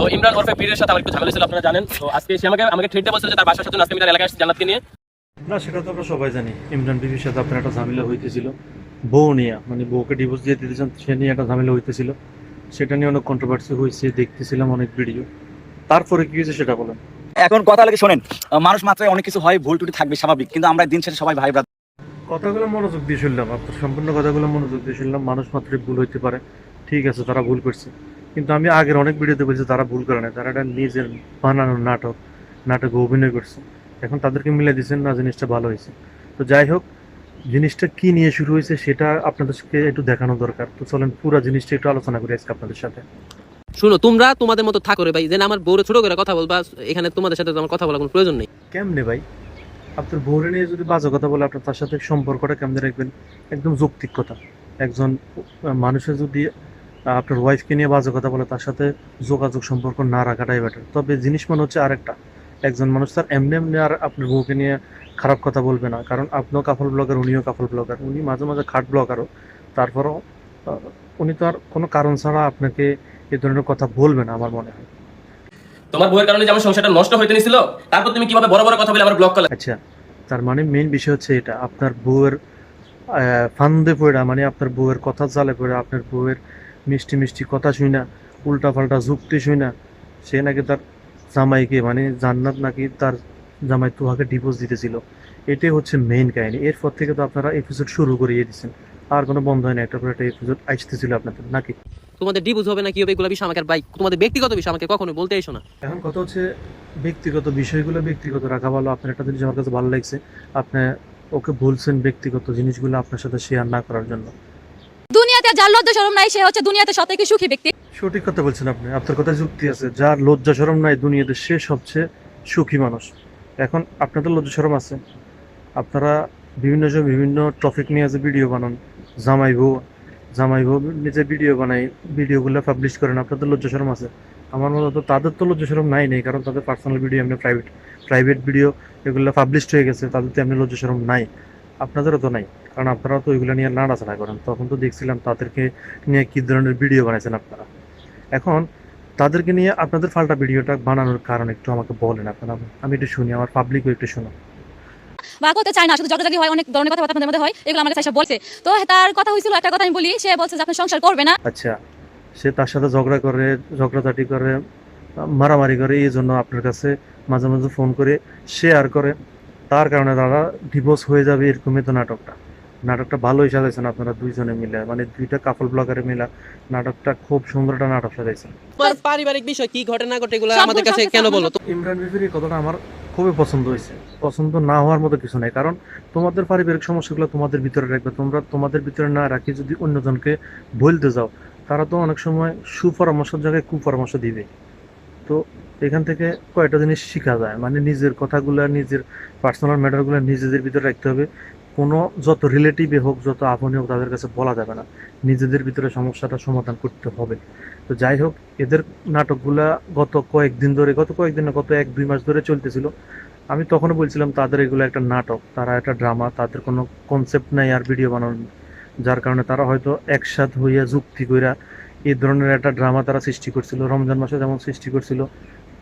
তো ইমরান ওরফে পীরের সাথে আমার একটু ঝামেলা ছিল আপনারা জানেন। তো আজকে সে আমাকে আমাকে ট্রিট বলছিল যে তার বাসার সাথে আজকে আমি তার এলাকায় আসছি জান্নাতকে নিয়ে। না সেটা তো আমরা সবাই জানি। ইমরান বিবির সাথে আপনার একটা ঝামেলা হইতেছিল। বউ নিয়ে মানে বউকে ডিভোর্স দিয়ে দিতেছেন সে নিয়ে একটা ঝামেলা হইতেছিল। সেটা নিয়ে অনেক কন্ট্রোভার্সি হয়েছে দেখতেছিলাম অনেক ভিডিও তারপরে কি হয়েছে সেটা বলেন। এখন কথা লাগে শোনেন মানুষ মাত্রায় অনেক কিছু হয় ভুল টুটি থাকবে স্বাভাবিক কিন্তু আমরা দিন শেষে সবাই ভাই ব্রাদার কথাগুলো মনোযোগ দিয়ে শুনলাম আপনার সম্পূর্ণ কথাগুলো মনোযোগ দিয়ে শুনলাম মানুষ মাত্রই ভুল হইতে পারে। ঠিক আছে তারা ভুল করছে। কিন্তু আমি আগের অনেক ভিডিওতে বলছি তারা ভুল করে না তারা এটা নিজের বানানো নাটক নাটকে অভিনয় করছে। এখন তাদেরকে মিলে দিচ্ছেন না জিনিসটা ভালো হয়েছে। তো যাই হোক জিনিসটা কি নিয়ে শুরু হয়েছে সেটা আপনাদেরকে একটু দেখানো দরকার। তো চলেন পুরো জিনিসটা একটু আলোচনা করি আজকে আপনাদের সাথে। শুনো তোমরা তোমাদের মতো থাকো রে ভাই যেন আমার বউরে ছোট করে কথা বলবা এখানে তোমাদের সাথে আমার কথা বলার কোনো প্রয়োজন নেই। কেমনে ভাই? আপনার বউরে নিয়ে যদি বাজে কথা বলে আপনার তার সাথে সম্পর্কটা কেমনে রাখবেন? একদম যৌক্তিক কথা। একজন মানুষের যদি আপনার ওয়াইফকে নিয়ে বাজে কথা বলে তার সাথে যোগাযোগ সম্পর্ক না রাখাটাই বেটার তবে জিনিস মানে হচ্ছে আরেকটা একজন মানুষ তার এমনি এমনি আর আপনার বউকে নিয়ে খারাপ কথা বলবে না কারণ আপনিও কাফল ব্লগার উনিও কাফল ব্লগার উনি মাঝে মাঝে খাট ব্লগারও তারপরও উনি তো আর কোনো কারণ ছাড়া আপনাকে এ ধরনের কথা বলবে না আমার মনে হয়। তোমার বউয়ের কারণে যে আমার সংসারটা নষ্ট হইতে নিছিল তারপর তুমি কীভাবে বড় বড় কথা বলে আমার ব্লক করলে? আচ্ছা তার মানে মেইন বিষয় হচ্ছে এটা আপনার বউয়ের ফান্দে পড়া মানে আপনার বউয়ের কথা জালে পড়ে আপনার বউয়ের মিষ্টি মিষ্টি কথা শুই না উল্টা পাল্টা যুক্তি শুই না। সে নাকি তার জামাইকে মানে জান্নাত নাকি তার জামাই তুহাকে ডিভোর্স দিতেছিল। এটাই হচ্ছে মেইন কাহিনী। এরপর থেকে তো আপনারা এপিসোড শুরু করিয়ে দিচ্ছেন আর কোনো বন্ধ হয় না একটা পর একটা এপিসোড আসতেছিল আপনাদের নাকি? তোমাদের ডিভোর্স হবে না কি হবে এগুলো বিষয় আমাকে ভাই তোমাদের ব্যক্তিগত বিষয় আমাকে কখনো বলতে এসো না। এখন কথা হচ্ছে ব্যক্তিগত বিষয়গুলো ব্যক্তিগত রাখা ভালো। আপনার একটা জিনিস আমার কাছে ভালো লাগছে। আপনি ওকে বলছেন ব্যক্তিগত জিনিসগুলো আপনার সাথে শেয়ার না করার জন্য। দুনিয়াতে যার লজ্জা শরম নাই, সে হচ্ছে দুনিয়াতে সব থেকে সুখী ব্যক্তি। সঠিক কথা বলছেন আপনি। আপনার কথা যুক্তি আছে। যার লজ্জা শরম নাই দুনিয়াতে, সে সবচেয়ে সুখী মানুষ। এখন আপনাদের লজ্জা শরম আছে। আপনারা বিভিন্ন সময় বিভিন্ন টপিক নিয়ে যে ভিডিও বানান। জামাই বউ জামাই বউ নিজে ভিডিও বানাই ভিডিওগুলো পাবলিশ করেন, আপনাদের লজ্জা শরম আছে। আমার মতো তো তাদের তো লজ্জা শরম নাই নেই, কারণ তাদের পার্সোনাল ভিডিও এমনি প্রাইভেট প্রাইভেট ভিডিও এগুলো পাবলিশড হয়ে গেছে, তাদের তো এমনি লজ্জা শরম নাই। আপনাদেরও তো নাই। কারণ আপনারা তো ওইগুলো নিয়ে নাড়াচাড়া করেন। তখন তো দেখছিলাম তাদেরকে নিয়ে কী ধরনের ভিডিও বানাইছেন আপনারা। এখন তাদেরকে নিয়ে আপনাদের ফাল্টা ভিডিওটা বানানোর কারণ একটু আমাকে বলেন আপনারা। আমি একটু শুনি আমার পাবলিকও একটু শোনো। বা করতে চায় না শুধু হয় অনেক ধরনের কথাবার্তা আপনাদের মধ্যে হয় এগুলো আমার কাছে বলছে। তো তার কথা হয়েছিল একটা কথা আমি বলি সে বলছে যে আপনি সংসার করবে না। আচ্ছা সে তার সাথে ঝগড়া করে ঝগড়াঝাটি করে মারামারি করে এই জন্য আপনার কাছে মাঝে মাঝে ফোন করে শেয়ার করে। তার কারণে তারা ডিভোর্স হয়ে যাবে এরকমই তো নাটকটা। নাটকটা ভালোই সাজাইছেন আপনারা দুইজনে মিলে মানে দুইটা কাপল ব্লগারে মিলে নাটকটা খুব সুন্দর একটা নাটক সাজাইছেন। পারিবারিক বিষয় কি ঘটে না ঘটে এগুলো আমাদের কাছে কেন বলো? তো ইমরান বিবির এই কথাটা আমার খুবই পছন্দ হয়েছে। পছন্দ না হওয়ার মতো কিছু নেই কারণ তোমাদের পারিবারিক সমস্যাগুলো তোমাদের ভিতরে রাখবে। তোমরা তোমাদের ভিতরে না রাখি যদি অন্যজনকে বলতে যাও তারা তো অনেক সময় সুপরামর্শের জায়গায় কুপরামর্শ দিবে। তো এখান থেকে কয়েকটা জিনিস শেখা যায়? মানে নিজের কথাগুলো নিজের পার্সোনাল ম্যাটারগুলো নিজেদের ভিতরে রাখতে হবে। কোনো যত রিলেটিভে হোক, যত আপনি হোক, তাদের কাছে বলা যাবে না। নিজেদের ভিতরে সমস্যাটা সমাধান করতে হবে। তো যাই হোক, এদের নাটকগুলা গত কয়েকদিন ধরে, গত কয়েকদিন গত এক, দুই মাস ধরে চলতেছিল। আমি তখনও বলছিলাম, তাদের এগুলো একটা নাটক, তারা একটা ড্রামা তাদের কোনো কনসেপ্ট নাই আর ভিডিও বানানোর। যার কারণে তারা হয়তো একসাথ হইয়া যুক্তি কইরা এই ধরনের একটা ড্রামা তারা সৃষ্টি করছিল। রমজান মাসে যেমন সৃষ্টি করছিল,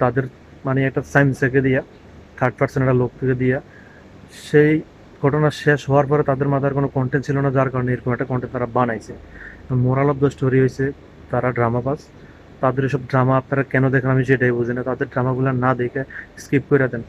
তাদের মানে একটা সাইন্সকে দিয়া থার্ড পার্সন একটা লোককে দিয়া, সেই ঘটনা শেষ হওয়ার পরে তাদের মাথার কোনো কন্টেন্ট ছিল না, যার কারণে এরকম একটা কন্টেন্ট তারা বানাইছে। মোরাল অফ দ্য স্টোরি হয়েছে তারা ড্রামা পাস তাদের এসব ড্রামা আপনারা কেন দেখেন আমি সেটাই বুঝি না। তাদের ড্রামাগুলো না দেখে স্কিপ করে দেন।